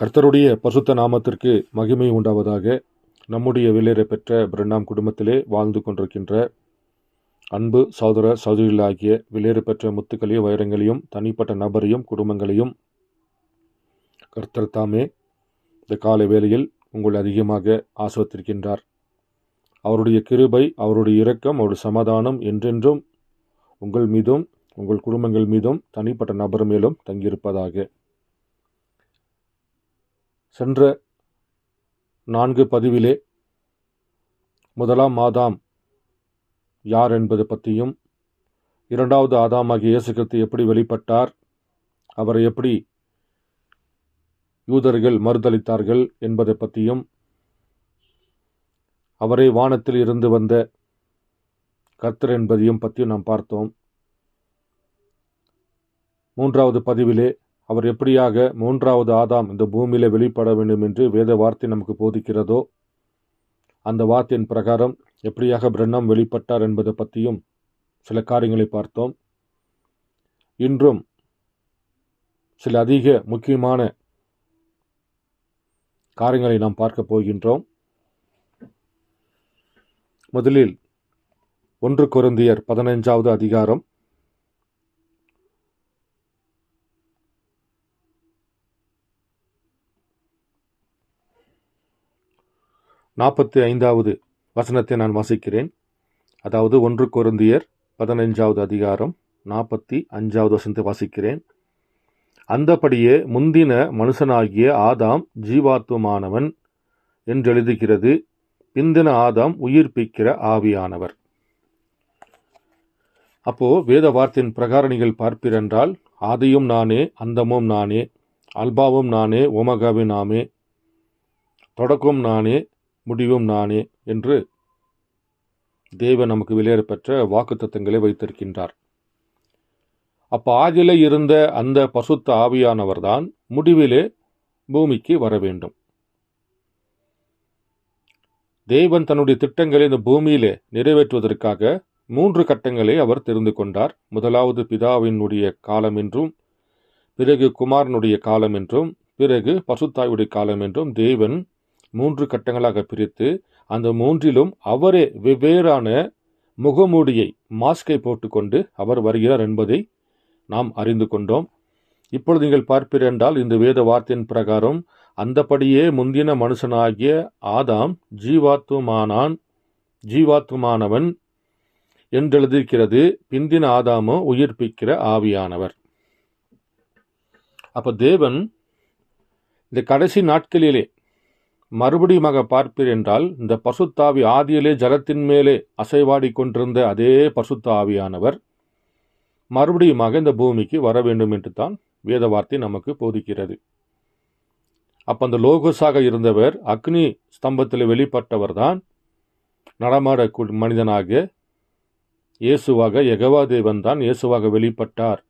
கர்த்தருடைய பசுத்த நாமத்திற்கு மகிமை உண்டாவதாக. நம்முடைய வெளியேற பெற்ற பிரண்ணாம் குடும்பத்திலே வாழ்ந்து கொண்டிருக்கின்ற அன்பு சகோதர சகோதரிகளாகிய வெளியேற பெற்ற முத்துக்களையும் வைரங்களையும் தனிப்பட்ட நபரையும் குடும்பங்களையும் கர்த்தர் தாமே இந்த காலை வேளையில் உங்களை அதிகமாக ஆசிர்வத்திருக்கின்றார் அவருடைய கிருபை அவருடைய இரக்கம் அவருடைய சமாதானம் என்றென்றும் உங்கள் மீதும் உங்கள் குடும்பங்கள் மீதும் தனிப்பட்ட நபர் மேலும் தங்கியிருப்பதாக. சென்ற நான்கு பதிவிலே முதலாம் ஆதாம் யார் என்பது பற்றியும் இரண்டாவது ஆதாமாகிய இயேசு கிறிஸ்து எப்படி வெளிப்பட்டார் அவரை எப்படி யூதர்கள் மறுதளித்தார்கள் என்பதை பற்றியும் அவரே வானத்தில் இருந்து வந்த கர்த்தர் என்பதையும் பற்றியும் நாம் பார்த்தோம். மூன்றாவது பதிவிலே அவர் எப்படியாக மூன்றாவது ஆதாம் இந்த பூமியில வெளிப்பட வேண்டும் என்று வேத வார்த்தை நமக்கு போதிக்கிறதோ அந்த வார்த்தையின் பிரகாரம் எப்படியாக பிரண்ணம் வெளிப்பட்டார் என்பதை பற்றியும் சில காரியங்களை பார்த்தோம். இன்றும் சில அதிக முக்கியமான காரியங்களை நாம் பார்க்க போகின்றோம். முதலில் ஒன்று குருந்தியர் பதினைஞ்சாவது அதிகாரம் நாற்பத்தி ஐந்தாவது வசனத்தை நான் வாசிக்கிறேன். அதாவது ஒன்று குருந்தியர் பதினைஞ்சாவது அதிகாரம் நாற்பத்தி அஞ்சாவது வசனத்தை வாசிக்கிறேன். அந்தபடியே முந்தின மனுஷனாகிய ஆதாம் ஜீவாத்துவமானவன் என்றெழுதுகிறது. பிந்தின ஆதாம் உயிர்ப்பிக்கிற ஆவியானவர். அப்போ வேத வார்த்தையின் பிரகாரம் நீங்கள் பார்ப்பீரென்றால் ஆதியும் நானே அந்தமும் நானே அல்பாவும் நானே ஓமகாவும் நாமே தொடக்கம் நானே முடிவும் நானே என்று தேவன் நமக்கு வெளியேறப்பெற்ற வாக்கு தத்தங்களை வைத்திருக்கின்றார். அப்போ ஆதியில் இருந்த அந்த பசுத்த ஆவியானவர்தான் முடிவிலே பூமிக்கு வர வேண்டும் தேவன் தன்னுடைய திட்டங்களை இந்த பூமியிலே நிறைவேற்றுவதற்காக மூன்று கட்டங்களை அவர் தெரிந்து கொண்டார். முதலாவது பிதாவினுடைய காலம் என்றும் பிறகு குமாரனுடைய காலம் என்றும் பிறகு பசுத்தாயுடைய காலம் என்றும் தேவன் மூன்று கட்டங்களாக பிரித்து அந்த மூன்றிலும் அவரே வெவ்வேறான முகமூடியை மாஸ்கை போட்டுக்கொண்டு அவர் வருகிறார் என்பதை நாம் அறிந்து கொண்டோம். இப்பொழுது நீங்கள் பார்ப்பீரென்றால் இந்த வேத வார்த்தையின் பிரகாரம் அந்தபடியே முந்தின மனுஷனாகிய ஆதாம் ஜீவாத்துமானான் ஜீவாத்துமானவன் என்றெழுதிருக்கிறது பிந்தின ஆதாமோ உயிர்ப்பிக்கிற ஆவியானவர். அப்போ தேவன் இந்த கடைசி நாட்களிலே மறுபடியுமாக பார்ப்பீர் என்றால் இந்த பசுத்தாவி ஆதியிலே ஜலத்தின் மேலே அசைவாடி கொண்டிருந்த அதே பசுத்தாவியானவர் மறுபடியுமாக இந்த பூமிக்கு வர வேண்டும் என்று தான் வேத வார்த்தை நமக்கு போதிக்கிறது. அப்போ அந்த லோகோஸாக இருந்தவர் அக்னி ஸ்தம்பத்தில் வெளிப்பட்டவர் தான் நடமாட மனிதனாக இயேசுவாக யகவாதேவன் தான் இயேசுவாக வெளிப்பட்டார்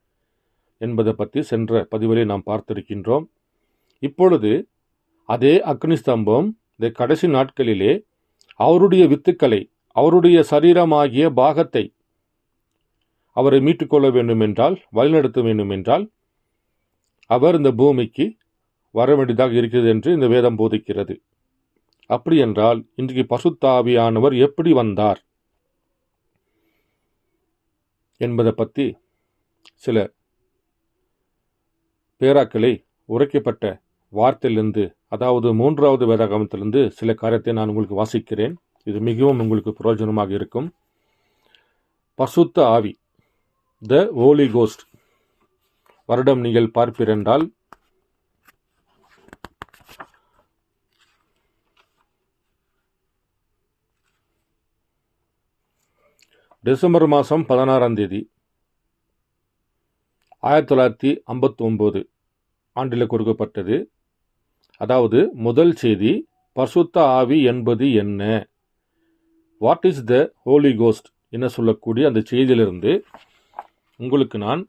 என்பதை பற்றி சென்ற பதிவிலே நாம் பார்த்திருக்கின்றோம். இப்பொழுது அதே அக்னி ஸ்தம்பம் இந்த கடைசி நாட்களிலே அவருடைய வித்துக்களை அவருடைய சரீரமாகிய பாகத்தை அவரை மீட்டுக்கொள்ள வேண்டும் என்றால் வழிநடத்த வேண்டும் என்றால் அவர் இந்த பூமிக்கு வர வேண்டியதாக இருக்கிறது என்று இந்த வேதம் போதிக்கிறது. அப்படி என்றால் இன்றைக்கு பசுத்தாவியானவர் எப்படி வந்தார் என்பதை பற்றி சில பேராக்களை உரைக்கப்பட்ட வார்த்தையிலிருந்து அதாவது மூன்றாவது வேதாகமத்திலிருந்து சில காரியத்தை நான் உங்களுக்கு வாசிக்கிறேன். இது மிகவும் உங்களுக்கு பிரயோஜனமாக இருக்கும். பசுத்த ஆவி த ஓலி கோஸ்ட் வருடம் நீங்கள் பார்ப்பிரென்றால் டிசம்பர் மாதம் பதினாறாம் தேதி ஆயிரத்தி தொள்ளாயிரத்தி ஐம்பத்தி ஒம்பது ஆண்டில் கொடுக்கப்பட்டது. அதாவது முதல் செய்தி பசுத்த ஆவி என்பது என்ன? What is the holy ghost என சொல்லக்கூடிய அந்த செய்தியிலிருந்து உங்களுக்கு நான்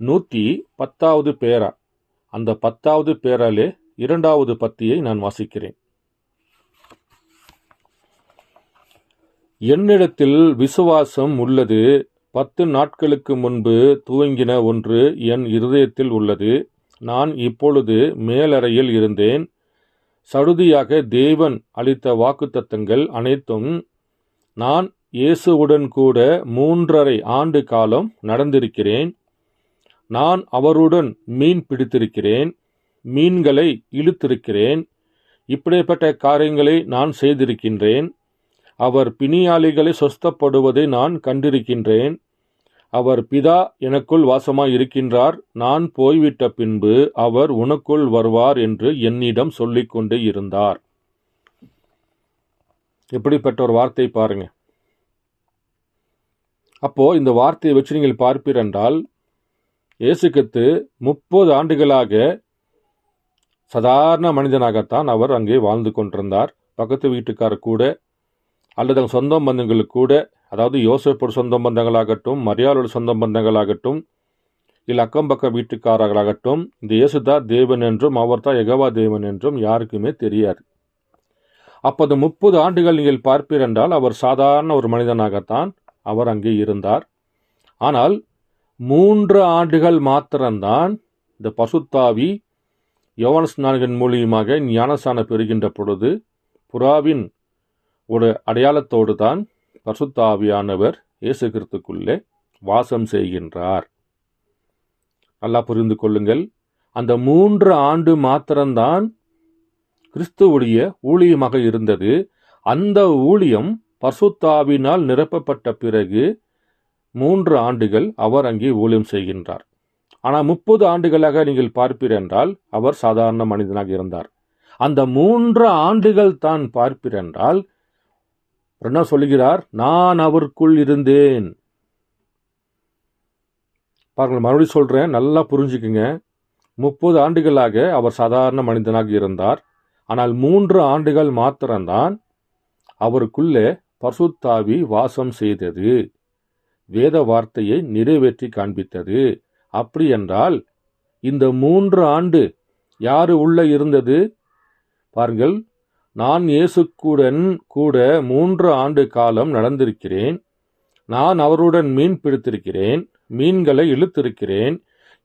நூற்றி பத்தாவது பேரா அந்த பத்தாவது பேராலே இரண்டாவது பத்தியை நான் வாசிக்கிறேன். என்னிடத்தில் விசுவாசம் உள்ளது பத்து நாட்களுக்கு முன்பு துவங்கின ஒன்று என் இருதயத்தில் உள்ளது நான் இப்பொழுது மேலறையில் இருந்தேன். சடுதியாக தேவன் அளித்த வாக்குத்தத்தங்கள் அனைத்தும் நான் இயேசுவுடன் கூட மூன்றரை ஆண்டு காலம் நடந்திருக்கிறேன். நான் அவருடன் மீன் பிடித்திருக்கிறேன் மீன்களை இழுத்திருக்கிறேன். இப்படிப்பட்ட காரியங்களை நான் செய்திருக்கின்றேன். அவர் பிணியாளிகளை சொஸ்தப்படுவதை நான் கண்டிருக்கின்றேன். அவர் பிதா எனக்குள் வாசமாய் இருக்கின்றார் நான் போய்விட்ட பின்பு அவர் உனக்குள் வருவார் என்று என்னிடம் சொல்லிக்கொண்டே இருந்தார். எப்படிப்பட்ட ஒரு வார்த்தை பாருங்க. அப்போ இந்த வார்த்தையை வச்சு நீங்கள் பார்ப்பீர் என்றால் முப்பது ஆண்டுகளாக சாதாரண மனிதனாகத்தான் அவர் அங்கே வாழ்ந்து கொண்டிருந்தார். பக்கத்து வீட்டுக்காரர் கூட அல்லது அவங்க சொந்த பந்தங்களுக்கு கூட அதாவது யோசப்போட சொந்த பந்தங்களாகட்டும் மரியாதையோட சொந்த பந்தங்களாகட்டும் இல்லை அக்கம் பக்கம் வீட்டுக்காரர்களாகட்டும் இந்த இயேசுதா தேவன் என்றும் அவர் தான் எகவா தேவன் என்றும் யாருக்குமே தெரியாது. அப்போது முப்பது ஆண்டுகள் நீங்கள் பார்ப்பீர் என்றால் அவர் சாதாரண ஒரு மனிதனாகத்தான் அவர் அங்கே இருந்தார். ஆனால் மூன்று ஆண்டுகள் மாத்திரம்தான் இந்த பசுத்தாவி யோவான நான்கின் மூலியமாக ஞானசான பெறுகின்ற பொழுது புறாவின் ஒரு அடையாளத்தோடு தான் பசுத்தாவியானவர் இயேசு கிறிஸ்துக்குள்ளே வாசம் செய்கின்றார். நல்லா புரிந்து கொள்ளுங்கள். அந்த மூன்று ஆண்டு மாத்திரம்தான் கிறிஸ்துவுடைய ஊழியமாக இருந்தது. அந்த ஊழியம் பசுத்தாவினால் நிரப்பப்பட்ட பிறகு மூன்று ஆண்டுகள் அவர் அங்கே ஊழியம் செய்கின்றார். ஆனால் முப்பது ஆண்டுகளாக நீங்கள் பார்ப்பீர் என்றால் அவர் சாதாரண மனிதனாக இருந்தார். அந்த மூன்று ஆண்டுகள் தான் பார்ப்பீர் என்றால் என்ன சொல்லுகிறார்? நான் அவருக்குள் இருந்தேன். பாருங்கள் மறுபடியும் சொல்கிறேன் நல்லா புரிஞ்சுக்குங்க. முப்பது ஆண்டுகளாக அவர் சாதாரண மனிதனாக இருந்தார். ஆனால் மூன்று ஆண்டுகள் மாத்திரம்தான் அவருக்குள்ளே பசுத்தாவி வாசம் செய்தது. வேத வார்த்தையை நிறைவேற்றி காண்பித்தது. அப்படி என்றால் இந்த மூன்று ஆண்டு யாரு உள்ள இருந்தது? பாருங்கள் நான் இயேசுக்குடன் கூட மூன்று ஆண்டு காலம் நடந்திருக்கிறேன். நான் அவருடன் மீன் பிடித்திருக்கிறேன் மீன்களை இழுத்திருக்கிறேன்.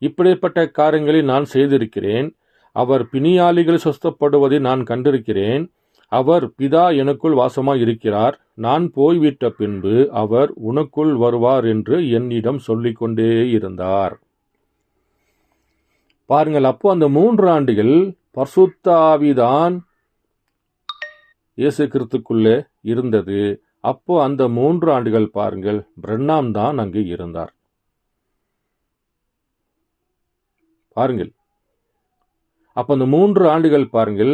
இப்படிப்பட்ட காரியங்களை நான் செய்திருக்கிறேன். அவர் பிணியாளிகள் சொஸ்தப்படுவதை நான் கண்டிருக்கிறேன். அவர் பிதா எனக்குள் வாசமாய் இருக்கிறார் நான் போய்விட்ட பின்பு அவர் உனக்குள் வருவார் என்று என்னிடம் சொல்லிக்கொண்டே இருந்தார். பாருங்கள் அப்போ அந்த மூன்று ஆண்டுகள் பர்சுத்தாவிதான் இயேசு கிறிஸ்துக்குள்ளே இருந்தது. அப்போ அந்த மூன்று ஆண்டுகள் பாருங்கள் பிரண்ணாம் தான் அங்கு இருந்தார். பாருங்கள். அப்போ அந்த மூன்று ஆண்டுகள் பாருங்கள்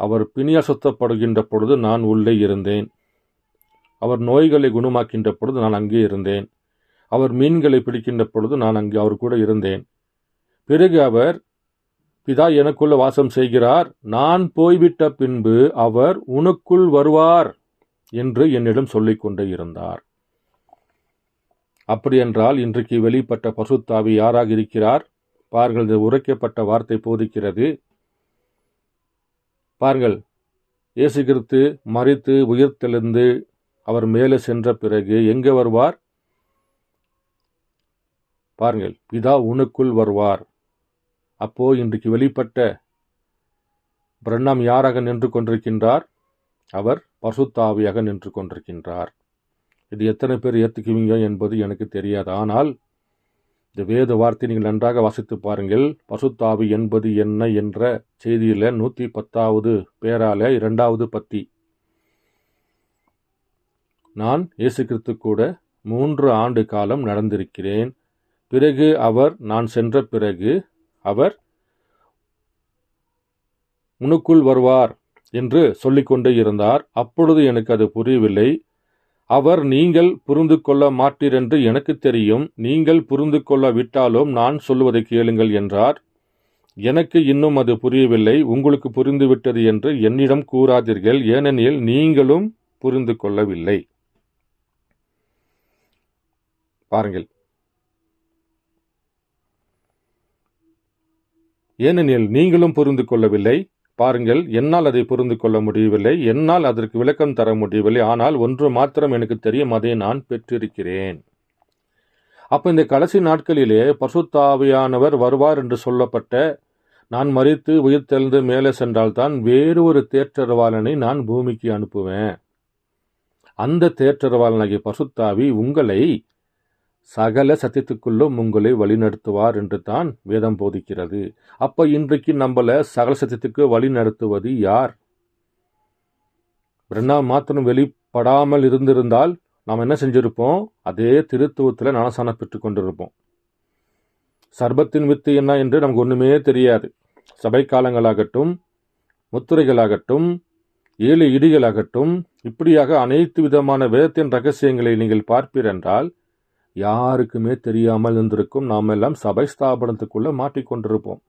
அவர் பிணியாசத்தப்படுகின்ற பொழுது நான் உள்ளே இருந்தேன். அவர் நோய்களை குணமாக்கின்ற பொழுது நான் அங்கே இருந்தேன். அவர் மீன்களை பிடிக்கின்ற பொழுது நான் அங்கே அவர் கூட இருந்தேன். பிறகு அவர் பிதா எனக்குள்ள வாசம் செய்கிறார் நான் போய்விட்ட பின்பு அவர் உனக்குள் வருவார் என்று என்னிடம் சொல்லிக்கொண்டே இருந்தார். அப்படியென்றால் இன்றைக்கு வெளிப்பட்ட பசுத்தாவி யாராக இருக்கிறார்? பாருங்கள் இது உரைக்கப்பட்ட வார்த்தை போதிக்கிறது. பாருங்கள் இயேசு கிறிஸ்து மறித்து உயிர்த்தெழுந்து அவர் மேலே சென்ற பிறகு எங்கே வருவார்? பாருங்கள் பிதா உனக்குள் வருவார். அப்போ இன்றைக்கு வெளிப்பட்ட பிரண்ணாம் யாராக நின்று கொண்டிருக்கின்றார்? அவர் பசுத்தாவியாக நின்று கொண்டிருக்கின்றார். இது எத்தனை பேர் ஏற்றுக்குவீங்க என்பது எனக்கு தெரியாது. ஆனால் இந்த வேத வார்த்தை நீங்கள் நன்றாக வாசித்து பாருங்கள். பசுத்தாவி என்பது என்ன என்ற செய்தியில் நூற்றி பத்தாவது பேரால இரண்டாவது பத்தி. நான் இயேசு கிறிஸ்து கூட மூன்று ஆண்டு காலம் நடந்திருக்கிறேன். பிறகு அவர் நான் சென்ற பிறகு அவர் உனக்குள் வருவார் என்று சொல்லிக்கொண்டே இருந்தார். அப்பொழுது எனக்கு அது புரியவில்லை. அவர் நீங்கள் புரிந்து கொள்ள மாட்டீர் என்று எனக்கு தெரியும். நீங்கள் புரிந்து கொள்ள விட்டாலும் நான் சொல்லுவதை கேளுங்கள் என்றார். எனக்கு இன்னும் அது புரியவில்லை. உங்களுக்கு புரிந்துவிட்டது என்று என்னிடம் கூறாதீர்கள். ஏனெனில் நீங்களும் புரிந்து கொள்ளவில்லை. பாருங்கள். ஏனெனில் நீங்களும் புரிந்து கொள்ளவில்லை. பாருங்கள் என்னால் அதை புரிந்து கொள்ள முடியவில்லை. என்னால் அதற்கு விளக்கம் தர முடியவில்லை. ஆனால் ஒன்று மாத்திரம் எனக்கு தெரியும் அதை நான் பெற்றிருக்கிறேன். அப்போ இந்த கடைசி நாட்களிலே பசுத்தாவியானவர் வருவார் என்று சொல்லப்பட்ட நான் மறித்து உயிர்த்தெழுந்து மேலே சென்றால்தான் வேறு ஒரு தேற்றரவாளனை நான் பூமிக்கு அனுப்புவேன். அந்த தேற்றரவாளனாகிய பசுத்தாவி உங்களை சகல சத்தியத்துக்குள்ளும் உங்களை வழிநடத்துவார் என்று தான் வேதம் போதிக்கிறது. அப்ப இன்றைக்கு நம்மள சகல சத்தியத்துக்கு வழிநடத்துவது யார்? பிரண்ணா மாத்திரம் வெளிப்படாமல் இருந்திருந்தால் நாம் என்ன செஞ்சிருப்போம்? அதே திருத்துவத்தில் ஞானசானம் பெற்று கொண்டிருப்போம். சர்பத்தின் வித்து என்ன என்று நமக்கு ஒன்றுமே தெரியாது. சபை காலங்களாகட்டும் முத்துரைகளாகட்டும் ஏழு இடிகளாகட்டும் இப்படியாக அனைத்து விதமான வேதத்தின் ரகசியங்களை நீங்கள் பார்ப்பீர் என்றால் யாருக்குமே தெரியாமல் இருந்திருக்கும். நாம் எல்லாம் சபை ஸ்தாபனத்துக்குள்ளே மாட்டிக்கொண்டிருப்போம்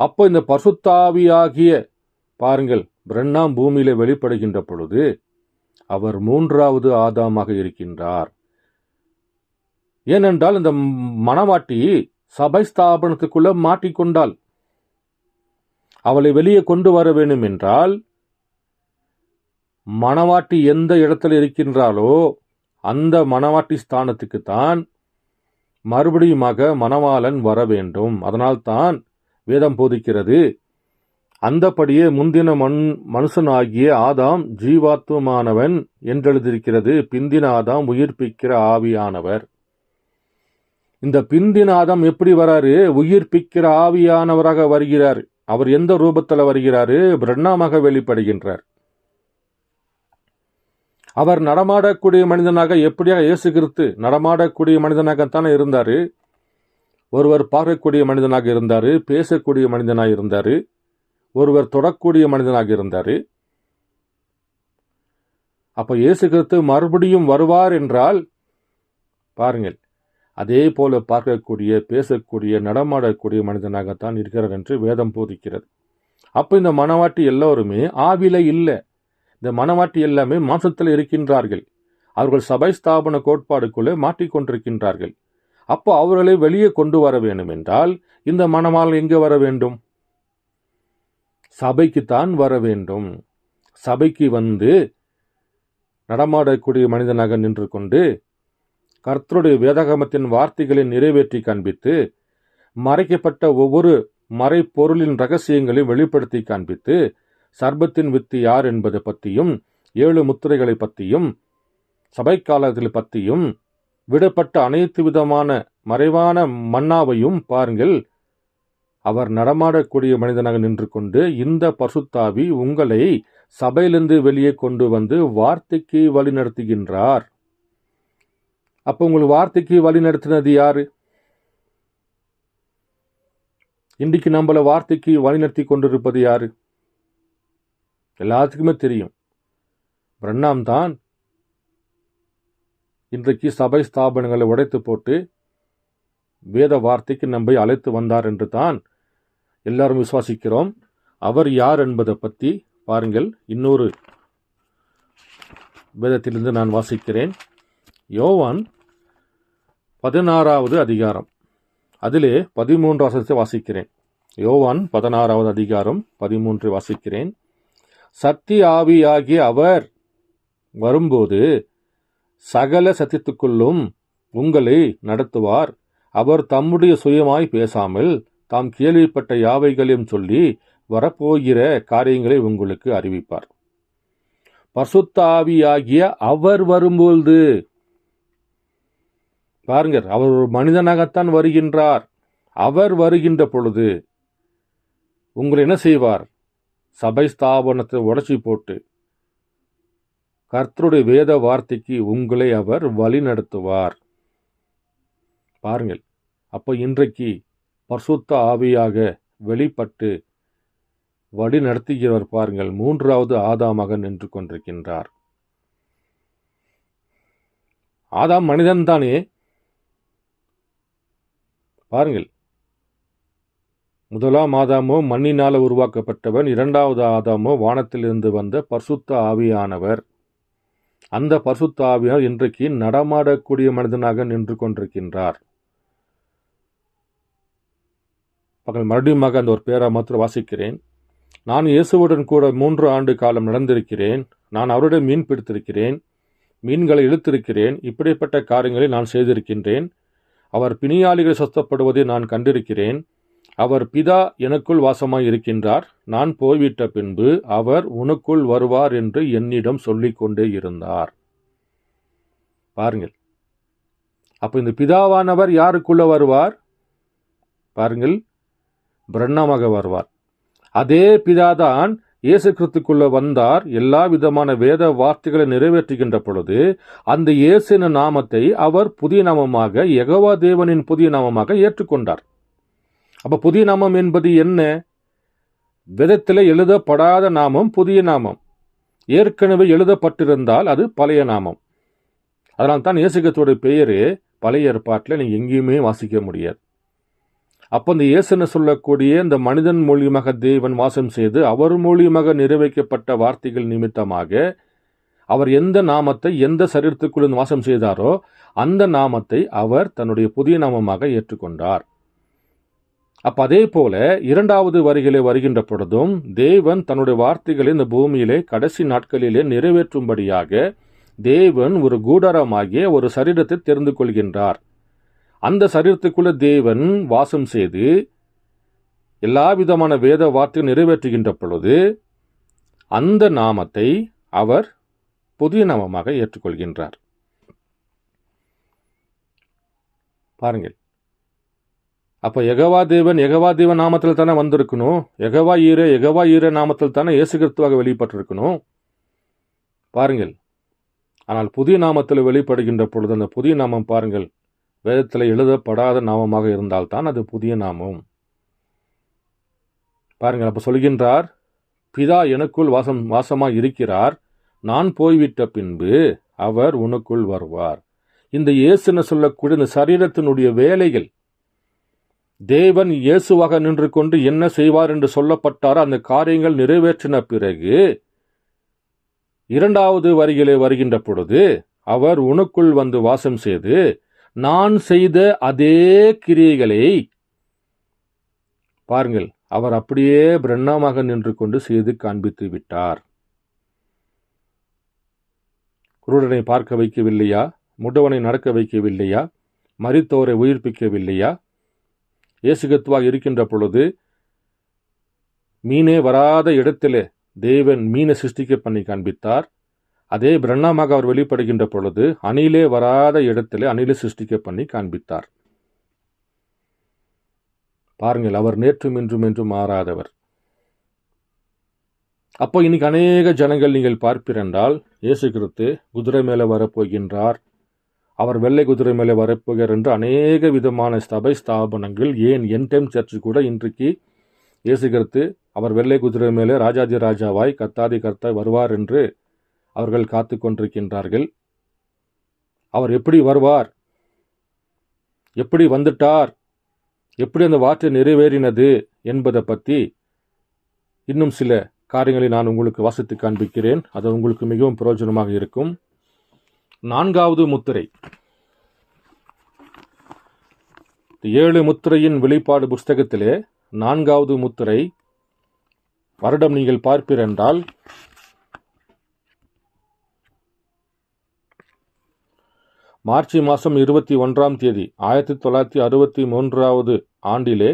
அப்போ இந்த பசுத்தாவியாகிய பாருங்கள் பிரண்ணாம் பூமியில வெளிப்படுகின்ற பொழுது அவர் மூன்றாவது ஆதாமாக இருக்கின்றார். ஏனென்றால் இந்த மணவாட்டி சபை ஸ்தாபனத்துக்குள்ள மாட்டிக்கொண்டால் அவளை வெளியே கொண்டு வர வேண்டும் என்றால் மணவாட்டி எந்த இடத்தில் இருக்கின்றாளோ அந்த மணவாட்டி ஸ்தானத்துக்குத்தான் மறுபடியுமாக மணவாளன் வர வேண்டும். அதனால்தான் வேதம் போதிக்கிறது. அந்தபடியே முந்தின மண் மனுஷனாகிய ஆதாம் ஜீவாத்துவமானவன் என்றெழுதிருக்கிறது பிந்தின ஆதாம் உயிர்ப்பிக்கிற ஆவியானவர். இந்த பிந்தின ஆதாம் எப்படி வராரு? உயிர்ப்பிக்கிற ஆவியானவராக வருகிறார். அவர் எந்த ரூபத்தில் வருகிறாரு? பிரண்ணாமாக வெளிப்படுகின்றார். அவர் நடமாடக்கூடிய மனிதனாக எப்படியாக இயேசு கிறிஸ்து நடமாடக்கூடிய மனிதனாகத்தானே இருந்தார்? ஒருவர் பார்க்கக்கூடிய மனிதனாக இருந்தார் பேசக்கூடிய மனிதனாக இருந்தார் ஒருவர் தொடக்கூடிய மனிதனாக இருந்தார். அப்போ இயேசு கிறிஸ்து மறுபடியும் வருவார் என்றால் பாருங்கள் அதே போல பார்க்கக்கூடிய பேசக்கூடிய நடமாடக்கூடிய மனிதனாகத்தான் இருக்கிறார் என்று வேதம் போதிக்கிறது. அப்போ இந்த மனவாட்டி எல்லோருமே ஆவில இல்லை. இந்த மனவாட்டி எல்லாமே மாம்சத்தில் இருக்கின்றார்கள். அவர்கள் சபை ஸ்தாபன கோட்பாடுக்குள்ளே மாட்டிக்கொண்டிருக்கின்றார்கள் அப்போ அவர்களை வெளியே கொண்டு வர வேண்டும் என்றால் இந்த மனமால் எங்கே வர வேண்டும்? சபைக்குத்தான் வர வேண்டும். சபைக்கு வந்து நடமாடக்கூடிய மனிதனாக நின்று கொண்டு கர்த்தருடைய வேதகமத்தின் வார்த்தைகளை நிறைவேற்றி காண்பித்து மறைக்கப்பட்ட ஒவ்வொரு மறைப்பொருளின் ரகசியங்களை வெளிப்படுத்தி காண்பித்து சர்பத்தின் வித்து யார் என்பது பற்றியும் ஏழு முத்திரைகளை பற்றியும் சபைக்காலத்தில் பற்றியும் விடப்பட்ட அனைத்து விதமான மறைவான மன்னாவையும் பாருங்கள். அவர் நடமாடக்கூடிய மனிதனாக நின்று கொண்டு இந்த பசுத்தாவி உங்களை சபையிலிருந்து வெளியே கொண்டு வந்து வார்த்தைக்கு வழி நடத்துகின்றார். அப்போ உங்கள் வார்த்தைக்கு வழி நடத்தினது யாரு? இன்றைக்கு நம்மள வார்த்தைக்கு வழிநடத்தி கொண்டிருப்பது யாரு? எல்லாத்துக்குமே தெரியும். பிரண்ணாம் தான் இன்றைக்கு சபை ஸ்தாபனங்களை உடைத்து போட்டு வேத வார்த்தைக்கு நம்மை அழைத்து வந்தார் என்று தான் எல்லாரும் விசுவாசிக்கிறோம். அவர் யார் என்பதை பற்றி பாருங்கள். இன்னொரு வேதத்திலிருந்து நான் வாசிக்கிறேன். யோவான் பதினாறாவது அதிகாரம். அதிலே பதிமூன்று வசனத்தை வாசிக்கிறேன். யோவான் பதினாறாவது அதிகாரம் பதிமூன்று வாசிக்கிறேன். சத்திய ஆவியாகிய அவர் வரும்போது சகல சத்தியத்துக்குள்ளும் உங்களை நடத்துவார். அவர் தம்முடைய சுயமாய் பேசாமல் தாம் கேள்விப்பட்ட யாவைகளையும் சொல்லி வரப்போகிற காரியங்களை உங்களுக்கு அறிவிப்பார். பசுத்தாவியாகிய அவர் வரும்போது பாருங்க அவர் ஒரு மனிதனாகத்தான் வருகின்றார். அவர் வருகின்ற பொழுது உங்களை என்ன செய்வார்? சபை ஸ்தாபனத்தை உடச்சி போட்டு கர்த்தருடைய வேத வார்த்தைக்கு உங்களை அவர் வழி நடத்துவார். பாருங்கள் அப்போ இன்றைக்கு பர்சுத்த ஆவியாக வெளிப்பட்டு வழி நடத்துகிறவர் பாருங்கள் மூன்றாவது ஆதாமாக நின்று கொண்டிருக்கின்றார். ஆதாம் மனிதன்தானே? பாருங்கள் முதலாம் ஆதாமோ மண்ணினால் உருவாக்கப்பட்டவன் இரண்டாவது ஆதாமோ வானத்திலிருந்து வந்த பர்சுத்த ஆவியானவர். அந்த பர்சுத்த ஆவியார் இன்றைக்கு நடமாடக்கூடிய மனிதனாக நின்று கொண்டிருக்கின்றார். பகல் மறுபடியுமாக அந்த ஒரு பேரா மாத்திரம் வாசிக்கிறேன். நான் இயேசுவுடன் கூட மூன்று ஆண்டு காலம் நடந்திருக்கிறேன். நான் அவருடன் மீன் பிடித்திருக்கிறேன். மீன்களை இழுத்திருக்கிறேன். இப்படிப்பட்ட காரியங்களை நான் செய்திருக்கின்றேன். அவர் பிணியாளிகள் சொத்தப்படுவதை நான் கண்டிருக்கிறேன். அவர் பிதா எனக்குள் வாசமாய் இருக்கின்றார் நான் போய்விட்ட பின்பு அவர் உனக்குள் வருவார் என்று என்னிடம் சொல்லிக் கொண்டே இருந்தார். பாருங்கள். அப்போ இந்த பிதாவானவர் யாருக்குள்ள வருவார்? பாருங்கள். பிரண்ணமாக வருவார். அதே பிதாதான் இயேசு கிறிஸ்துக்குள்ள வந்தார். எல்லா விதமான வேத வார்த்தைகளை நிறைவேற்றுகின்ற பொழுது அந்த இயேசுன நாமத்தை அவர் புதிய நாமமாக எகவா தேவனின் புதிய நாமமாக ஏற்றுக்கொண்டார். அப்போ புதிய நாமம் என்பது என்ன? விதத்தில் எழுதப்படாத நாமம் புதிய நாமம். ஏற்கனவே எழுதப்பட்டிருந்தால் அது பழைய நாமம். அதனால் தான் இயேசுகத்தோட பெயரே பழைய ஏற்பாட்டில் நீங்கள் எங்கேயுமே வாசிக்க முடியாது. அப்போ இந்த இயேசுன்னு சொல்லக்கூடிய இந்த மனிதன் மூலியமாக தேவன் வாசம் செய்து அவர் மூலியமாக நிறைவேற்றப்பட்ட வார்த்தைகள் நிமித்தமாக அவர் எந்த நாமத்தை எந்த சரீரத்துக்குள்ள வாசம் செய்தாரோ அந்த நாமத்தை அவர் தன்னுடைய புதிய நாமமாக ஏற்றுக்கொண்டார். அப்ப அதே போல இரண்டாவது வரிகளே வருகின்ற பொழுதும் தேவன் தன்னுடைய வார்த்தைகளை இந்த பூமியிலே கடைசி நாட்களிலே நிறைவேற்றும்படியாக தேவன் ஒரு கூடாரமாகிய ஒரு சரீரத்தை தெரிந்து கொள்கின்றார். அந்த சரீரத்துக்குள்ள தேவன் வாசம் செய்து எல்லா விதமான வேத வார்த்தை நிறைவேற்றுகின்ற பொழுது அந்த நாமத்தை அவர் புதிய நாமமாக ஏற்றுக்கொள்கின்றார். பாருங்கள். அப்போ எகவா தேவன் எகவா தேவன் நாமத்தில் தானே வந்திருக்கணும்? எகவா ஈர எகவா ஈர நாமத்தில் தானே இயேசு கிறிஸ்துவாக வெளிப்பட்டிருக்கணும்? பாருங்கள். ஆனால் புதிய நாமத்தில் வெளிப்படுகின்ற பொழுது அந்த புதிய நாமம் பாருங்கள் வேதத்தில் எழுதப்படாத நாமமாக இருந்தால்தான் அது புதிய நாமம். பாருங்கள் அப்போ சொல்கின்றார் பிதா எனக்குள் வாசம் வாசமாக இருக்கிறார். நான் போய்விட்ட பின்பு அவர் உனக்குள் வருவார். இந்த இயேசுன்னு சொல்லக்கூடிய இந்த சரீரத்தினுடைய வேலைகள் தேவன் இயேசுவாக நின்று கொண்டு என்ன செய்வார் என்று சொல்லப்பட்டாரோ அந்த காரியங்கள் நிறைவேற்றின பிறகு இரண்டாவது வரியிலே வருகின்ற பொழுது அவர் உனக்குள் வந்து வாசம் செய்து நான் செய்த அதே கிரியைகளை பாருங்கள் அவர் அப்படியே பிரண்ணமாக நின்று கொண்டு செய்து காண்பித்து விட்டார். குருடனை பார்க்க வைக்கவில்லையா? முடவனை நடக்க வைக்கவில்லையா? மரித்தோரை உயிர்ப்பிக்கவில்லையா? இயேசுகத்துவாக இருக்கின்ற பொழுது மீனே வராத இடத்திலே தேவன் மீனை சிருஷ்டிக்க பண்ணி காண்பித்தார். அதே பிரண்ணமாக அவர் வெளிப்படுகின்ற பொழுது அணிலே வராத இடத்திலே அணிலை சிருஷ்டிக்க பண்ணி காண்பித்தார். பாருங்கள் அவர் நேற்றும் இன்றும் என்றும் மாறாதவர். அப்போ இன்னைக்கு அநேக ஜனங்கள் நீங்கள் பார்ப்பீரென்றால் இயேசு கிறிஸ்து குதிரை மேலே வரப்போகின்றார். அவர் வெள்ளை குதிரை மேலே வரப்போகிறார் என்று அநேக விதமான சபை ஸ்தாபனங்கள் ஏன் என் டைம் சர்ச்சு கூட இன்றைக்கு இயேசு அவர் வெள்ளை குதிரை மேலே ராஜாதி ராஜாவாய் கத்தாதி கர்த்தாய் வருவார் என்று அவர்கள் காத்து கொண்டிருக்கின்றார்கள். அவர் எப்படி வருவார்? எப்படி வந்துட்டார்? எப்படி அந்த வார்த்தை நிறைவேறினது என்பதை பற்றி இன்னும் சில காரியங்களை நான் உங்களுக்கு வாசித்து காண்பிக்கிறேன். அது உங்களுக்கு மிகவும் பிரயோஜனமாக இருக்கும். நான்காவது முத்திரை. ஏழு முத்திரையின் வெளிப்பாடு புஸ்தகத்திலே நான்காவது முத்திரை. வருடம் நீங்கள் பார்ப்பீரென்றால் மார்ச் மாதம் இருபத்தி ஒன்றாம் தேதி ஆயிரத்தி தொள்ளாயிரத்தி அறுபத்தி மூன்றாவது ஆண்டிலே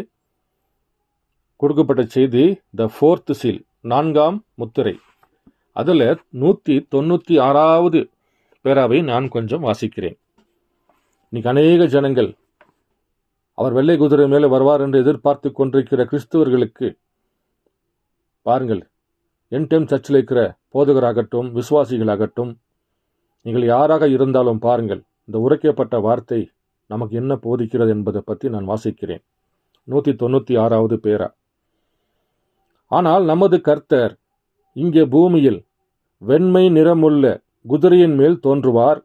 கொடுக்கப்பட்ட செய்தி த ஃபோர்த் சீல் நான்காம் முத்திரை. அதில் நூற்றி தொண்ணூற்றி ஆறாவது பேராவை நான் கொஞ்சம் வாசிக்கிறேன். இன்னைக்கு அநேக ஜனங்கள் அவர் வெள்ளை குதிரை மேலே வருவார் என்று எதிர்பார்த்து கொண்டிருக்கிற கிறிஸ்தவர்களுக்கு பாருங்கள் என் டைம் சர்ச்சில் இருக்கிற போதகராகட்டும் விசுவாசிகளாகட்டும் நீங்கள் யாராக இருந்தாலும் பாருங்கள் இந்த உரைக்கப்பட்ட வார்த்தை நமக்கு என்ன போதிக்கிறது என்பதை பற்றி நான் வாசிக்கிறேன். நூற்றி தொண்ணூற்றி ஆறாவது பேரா. ஆனால் நமது கர்த்தர் இங்கே பூமியில் வெண்மை நிறமுள்ள குதிரையின் மேல் தோன்றுவார்.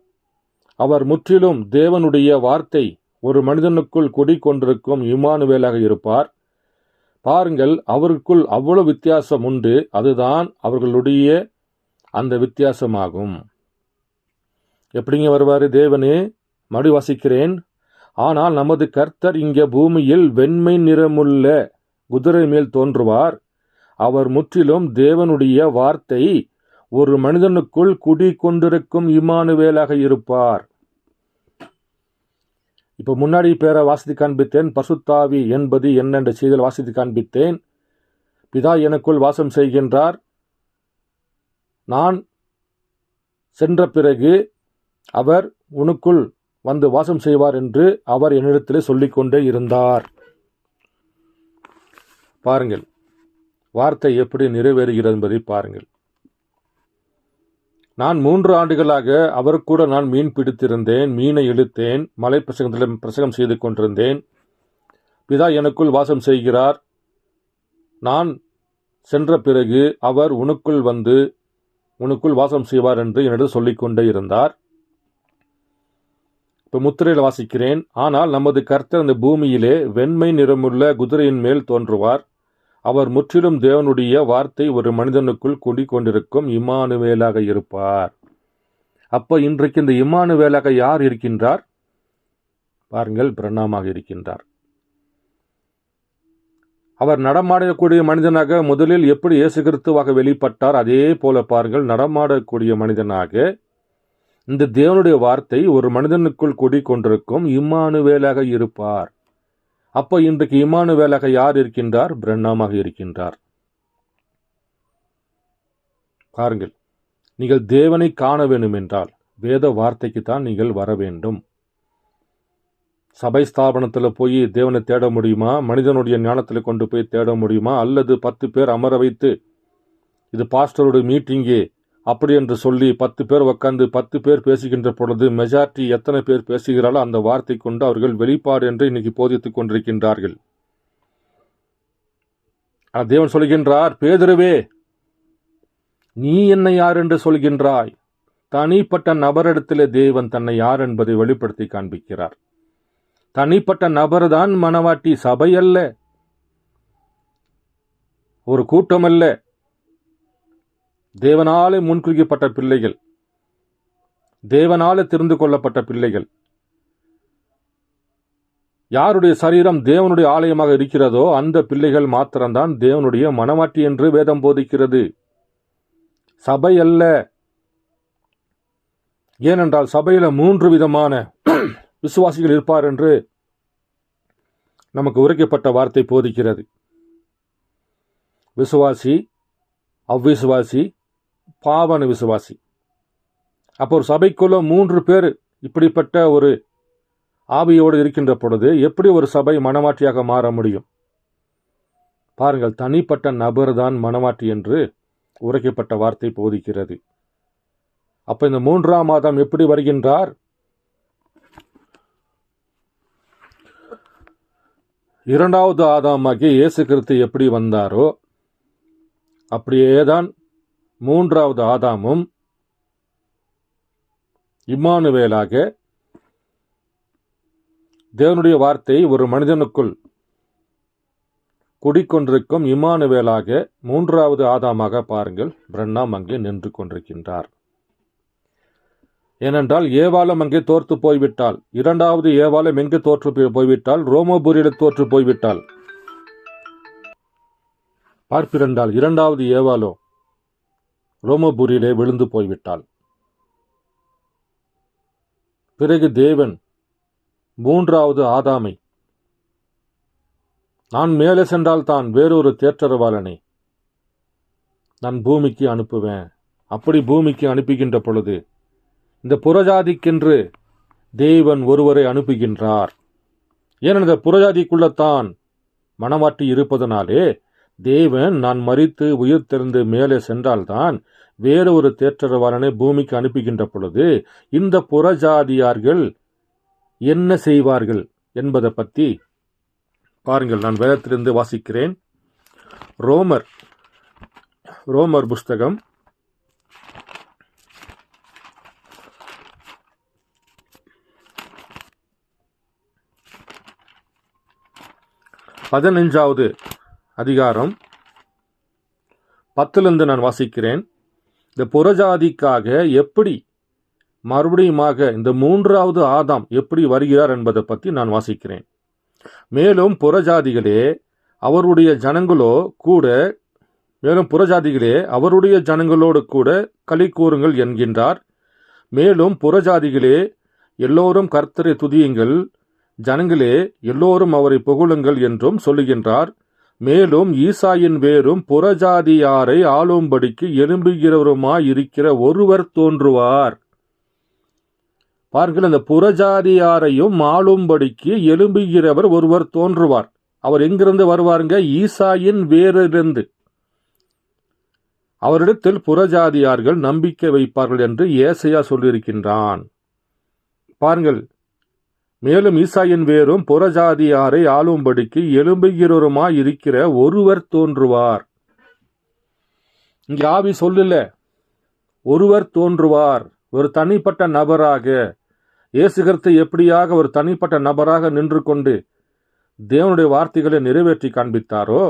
அவர் முற்றிலும் தேவனுடைய வார்த்தை ஒரு மனிதனுக்குள் குடிக்கொண்டிருக்கும் இமானுவேலாக இருப்பார். பாருங்கள் அவருக்குள் அவ்வளவு வித்தியாசம் உண்டு அதுதான் அவர்களுடைய அந்த வித்தியாசமாகும். எப்படிங்க வருவார் தேவனே? மறு வாசிக்கிறேன். ஆனால் நமது கர்த்தர் இங்கே பூமியில் வெண்மை நிறமுள்ள குதிரை மேல் தோன்றுவார். அவர் முற்றிலும் தேவனுடைய வார்த்தை ஒரு மனிதனுக்குள் குடி கொண்டிருக்கும் இமானுவேலாக இருப்பார். இப்போ முன்னாடி பேரை வாசித்து காண்பித்தேன் பசுத்தாவி என்பது என்ன என்ற செய்தியில் வாசித்து காண்பித்தேன். பிதா எனக்குள் வாசம் செய்கின்றார். நான் சென்ற பிறகு அவர் உனக்குள் வந்து வாசம் செய்வார் என்று அவர் என்னிடத்திலே சொல்லிக்கொண்டே இருந்தார். பாருங்கள் வார்த்தை எப்படி நிறைவேறுகிறது என்பதை பாருங்கள். நான் மூன்று ஆண்டுகளாக அவர் கூட நான் மீன் பிடித்திருந்தேன் மீனை இழுத்தேன் மலை பிரசங்கத்தில் பிரசங்கம் செய்து கொண்டிருந்தேன். பிதா எனக்குள் வாசம் செய்கிறார். நான் சென்ற பிறகு அவர் உனக்குள் வந்து உனக்குள் வாசம் செய்வார் என்று என்னிடம் சொல்லிக்கொண்டே இருந்தார். இப்போ முத்திரையில் வாசிக்கிறேன். ஆனால் நமது கர்த்தர் அந்த பூமியிலே வெண்மை நிறமுள்ள குதிரையின் மேல் தோன்றுவார். அவர் முற்றிலும் தேவனுடைய வார்த்தை ஒரு மனிதனுக்குள் குடிக்கொண்டிருக்கும் இமானுவேலாக இருப்பார். அப்போ இன்றைக்கு இந்த இமானுவேலாக யார் இருக்கின்றார்? பாருங்கள் பிரணாமாக இருக்கின்றார். அவர் நடமாடக்கூடிய மனிதனாக முதலில் எப்படி இயேசு கிறிஸ்துவாக வெளிப்பட்டார்? அதே போல பாருங்கள் நடமாடக்கூடிய மனிதனாக இந்த தேவனுடைய வார்த்தை ஒரு மனிதனுக்குள் குடிக்கொண்டிருக்கும் இம்மானுவேலாக இருப்பார். அப்போ இன்றைக்கு இமானுவேலாக யார் இருக்கின்றார்? பிரண்ணாமாக இருக்கின்றார். பாருங்கள் நீங்கள் தேவனை காண வேண்டும் என்றால் வேத வார்த்தைக்கு தான் நீங்கள் வர வேண்டும். சபை ஸ்தாபனத்தில் போய் தேவனை தேட முடியுமா? மனிதனுடைய ஞானத்தில் கொண்டு போய் தேட முடியுமா? அல்லது பத்து பேர் அமர வைத்து இது பாஸ்டரோட மீட்டிங்கே அப்படி என்று சொல்லி பத்து பேர் உட்காந்து பத்து பேர் பேசுகின்ற பொழுது மெஜாரிட்டி எத்தனை பேர் பேசுகிறாரோ அந்த வார்த்தை கொண்டு அவர்கள் வெளிப்பாடு என்று இன்னைக்கு போதித்துக் கொண்டிருக்கின்றார்கள். தேவன் சொல்கின்றார் பேதுருவே நீ என்னை யார் என்று சொல்கின்றாய்? தனிப்பட்ட நபரிடத்திலே தேவன் தன்னை யார் என்பதை வெளிப்படுத்தி காண்பிக்கிறார். தனிப்பட்ட நபர் தான் மனவாட்டி சபை அல்ல ஒரு கூட்டம் அல்ல தேவனாலே முன்குறிக்கப்பட்ட பிள்ளைகள். தேவனாலே தெரிந்து கொள்ளப்பட்ட பிள்ளைகள். யாருடைய சரீரம் தேவனுடைய ஆலயமாக இருக்கிறதோ அந்த பிள்ளைகள் மாத்திரம்தான் தேவனுடைய மனமாட்டி என்று வேதம் போதிக்கிறது. சபை அல்ல. ஏனென்றால் சபையில் மூன்று விதமான விசுவாசிகள் இருப்பார் என்று நமக்கு உரைக்கப்பட்ட வார்த்தை போதிக்கிறது. விசுவாசி அவ்விசுவாசி பாவன விசுவாசி அப்போ ஒரு சபைக்குள்ள மூன்று பேர் இப்படிப்பட்ட ஒரு ஆவியோடு இருக்கின்ற பொழுது எப்படி ஒரு சபை மனமாற்றியாக மாற முடியும்? பாருங்கள் தனிப்பட்ட நபர் தான் மனமாற்றி என்று உரைக்கப்பட்ட வார்த்தை போதிக்கிறது. அப்போ இந்த மூன்றாம் மாதம் எப்படி வருகின்றார்? இரண்டாவது ஆதாமாகிய இயேசு கிறிஸ்து எப்படி வந்தாரோ அப்படியேதான் மூன்றாவது ஆதாமும் இம்மானுவேலாக தேவனுடைய வார்த்தை ஒரு மனிதனுக்குள் குடிக்கொண்டிருக்கும் இமானுவேலாக மூன்றாவது ஆதாமாக பாருங்கள். பிரண்ணாம் அங்கே நின்று கொண்டிருக்கின்றார். ஏனென்றால் ஏவாலம் அங்கே தோற்று போய்விட்டால் இரண்டாவது ஏவாலம் எங்கு தோற்று போய்- போய்விட்டால் ரோமபுரியில் தோற்று போய்விட்டால். பார்ப்பிரண்டால் இரண்டாவது ஏவாலோ ரோமபுரியிலே விழுந்து போய்விட்டாள். பிறகு தேவன் மூன்றாவது ஆதாமை நான் மேலே சென்றால் தான் வேறொரு தேற்றரவாளனை நான் பூமிக்கு அனுப்புவேன். அப்படி பூமிக்கு அனுப்புகின்ற பொழுது இந்த புறஜாதிக்கென்று தேவன் ஒருவரை அனுப்புகின்றார். ஏன் இந்த புறஜாதிக்குள்ளத்தான் மனமாற்றி இருப்பதனாலே தேவன் நான் மறித்து உயிர் திறந்து மேலே சென்றால்தான் வேறு ஒரு தேற்றரவாளனை பூமிக்கு அனுப்புகின்ற பொழுது இந்த புறஜாதியார்கள் என்ன செய்வார்கள் என்பதை பற்றி பாருங்கள். நான் வேதத்திலிருந்து வாசிக்கிறேன். ரோமர் ரோமர் புஸ்தகம். பதினஞ்சாவது அதிகாரம். பத்திலிருந்து நான் வாசிக்கிறேன். இந்த புறஜாதிக்காக எப்படி மறுபடியுமாக இந்த மூன்றாவது ஆதாம் எப்படி வருகிறார் என்பதை பற்றி நான் வாசிக்கிறேன். மேலும் புறஜாதிகளே அவருடைய ஜனங்களோ கூட மேலும் புறஜாதிகளே அவருடைய ஜனங்களோடு கூட களி கூறுங்கள் என்கின்றார். மேலும் புறஜாதிகளே எல்லோரும் கர்த்தரை துதியுங்கள் ஜனங்களே எல்லோரும் அவரை புகழுங்கள் என்றும் சொல்லுகின்றார். மேலும் ஈசாயின் வேரும் புறஜாதியாரை ஆளும்படிக்கு எழும்புகிறவருமாய் இருக்கிற ஒருவர் தோன்றுவார். பாருங்கள் அந்த புறஜாதியாரையும் ஆளும்படிக்கு எழும்புகிறவர் ஒருவர் தோன்றுவார். அவர் எங்கிருந்து வருவாருங்க? ஈசாயின் வேரிலிருந்து. அவரிடத்தில் புறஜாதியார்கள் நம்பிக்கை வைப்பார்கள் என்று ஏசையா சொல்லியிருக்கின்றான். பாருங்கள் மேலும் ஈசாயின் வேரும் புறஜாதியாரை ஆளும்படிக்கு எழும்புகிறவருமாய் இருக்கிற ஒருவர் தோன்றுவார். இங்கே ஆவி சொல்லல ஒருவர் தோன்றுவார். ஒரு தனிப்பட்ட நபராக இயேசுகிறத்தை எப்படியாக ஒரு தனிப்பட்ட நபராக நின்று கொண்டு தேவனுடைய வார்த்தைகளை நிறைவேற்றி காண்பித்தாரோ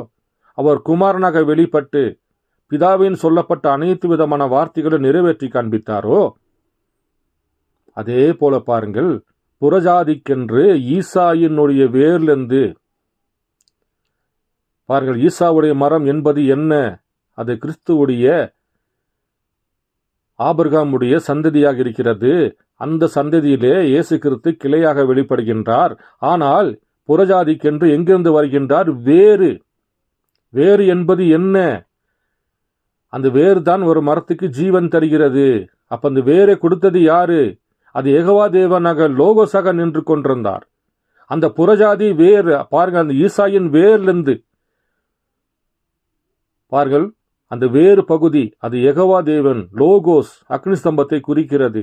அவர் குமாரனாக வெளிப்பட்டு பிதாவின் சொல்லப்பட்ட அனைத்து விதமான வார்த்தைகளை நிறைவேற்றி காண்பித்தாரோ அதே போல பாருங்கள் புறஜாதிக்கென்று ஈசாயினுடைய வேர்லிருந்து பாருங்கள் ஈசாவுடைய மரம் என்பது என்ன? அது கிறிஸ்துவுடைய ஆபர்காமுடைய சந்ததியாக இருக்கிறது. அந்த சந்ததியிலே இயேசு கிறிஸ்து கிளையாக வெளிப்படுகின்றார். ஆனால் புறஜாதிக்கென்று எங்கிருந்து வருகின்றார்? வேறு. வேறு என்பது என்ன? அந்த வேறு தான் ஒரு மரத்துக்கு ஜீவன் தருகிறது. அப்ப அந்த வேரை கொடுத்தது யாரு? அது எகவா தேவனாக லோகோஸாக நின்று கொண்டிருந்தார். அந்த புறஜாதி வேர் பாருங்கள் அந்த ஈசாயின் வேர்லிருந்து. பாருங்கள் அந்த வேறு பகுதி அது எகவா தேவன் லோகோஸ் அக்னி ஸ்தம்பத்தை குறிக்கிறது.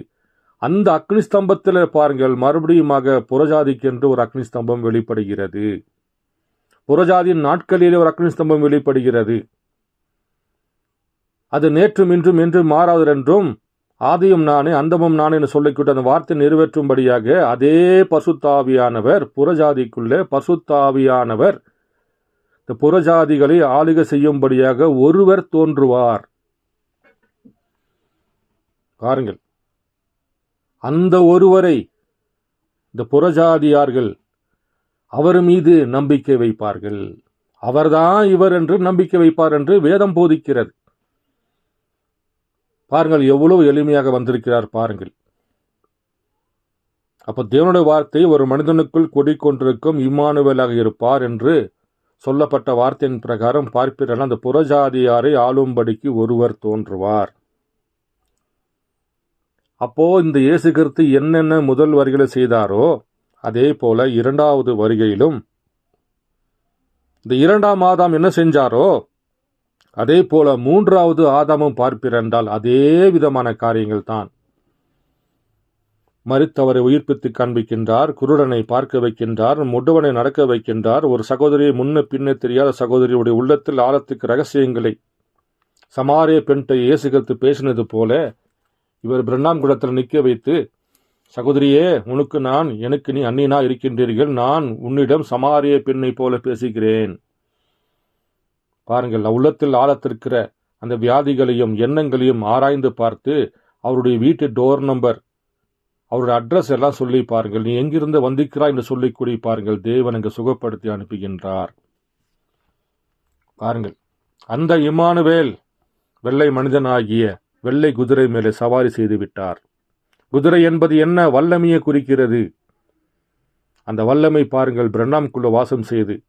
அந்த அக்னி ஸ்தம்பத்தில் பாருங்கள் மறுபடியுமாக புறஜாதிக்கென்று ஒரு அக்னி ஸ்தம்பம் வெளிப்படுகிறது. புறஜாதியின் நாட்களிலே ஒரு அக்னி ஸ்தம்பம் வெளிப்படுகிறது. அது நேற்றும் இன்றும் என்றும் மாறாதென்றும் ஆதியும் நானே அந்தமும் நான் என்று சொல்லிக்கிட்டு அந்த வார்த்தை நிறைவேற்றும்படியாக அதே பசுத்தாவியானவர் புறஜாதிக்குள்ளே பசுத்தாவியானவர் இந்த புறஜாதிகளை ஆளுக செய்யும்படியாக ஒருவர் தோன்றுவார். பாருங்கள். அந்த ஒருவரை இந்த புறஜாதியார்கள் அவர் மீது நம்பிக்கை வைப்பார்கள். அவர்தான் இவர் என்று நம்பிக்கை வைப்பார் என்று வேதம் போதிக்கிறது. பாருங்கள் எவ்வளவு எளிமையாக வந்திருக்கிறார் பாருங்கள். அப்போ தேவனுடைய வார்த்தை ஒரு மனிதனுக்குள் கொடிக்கொண்டிருக்கும் இம்மானுவேலாக இருப்பார் என்று சொல்லப்பட்ட வார்த்தையின் பிரகாரம் பார்ப்பீர்கள். அந்த புறஜாதியாரை ஆளும்படிக்கு ஒருவர் தோன்றுவார். அப்போ இந்த இயேசு கிறிஸ்து என்னென்ன முதல் வரிகளை செய்தாரோ அதே போல இரண்டாவது வருகையிலும் இந்த இரண்டாம் மாதம் என்ன செஞ்சாரோ அதே போல மூன்றாவது ஆதாமும் பார்ப்பிருந்தால் அதே விதமான காரியங்கள் தான் மறித்தவரை உயிர்ப்பித்து காண்பிக்கின்றார் குருடனை பார்க்க வைக்கின்றார் முடுவனை நடக்க வைக்கின்றார் ஒரு சகோதரியை முன்ன பின்ன தெரியாத சகோதரியுடைய உள்ளத்தில் ஆழத்துக்கு ரகசியங்களை சமாரிய பெண்ட்டை இயேசுகிறது பேசினது போல இவர் பிரண்ணாம் குடத்தில் நிற்க வைத்து சகோதரியே உனக்கு நான் எனக்கு நீ அன்னியனா இருக்கின்றீர்கள் நான் உன்னிடம் சமாரிய பெண்ணை போல பேசுகிறேன். பாருங்கள் உள்ளத்தில் ஆழத்திருக்கிற அந்த வியாதிகளையும் எண்ணங்களையும் ஆராய்ந்து பார்த்து அவருடைய வீட்டு டோர் நம்பர் அவருடைய அட்ரஸ் எல்லாம் சொல்லி பாருங்கள். நீ எங்கிருந்து வந்திருக்கிறாய் என்று சொல்லி கூடி பாருங்கள். தேவன் அங்கு சுகப்படுத்தி அனுப்புகின்றார். பாருங்கள் அந்த இமானுவேல் வெள்ளை மனிதனாகிய வெள்ளை குதிரை மேலே சவாரி செய்து விட்டார். குதிரை என்பது என்ன? வல்லமையை குறிக்கிறது. அந்த வல்லமை பாருங்கள் பிரண்ணாம்குள்ள வாசம் செய்து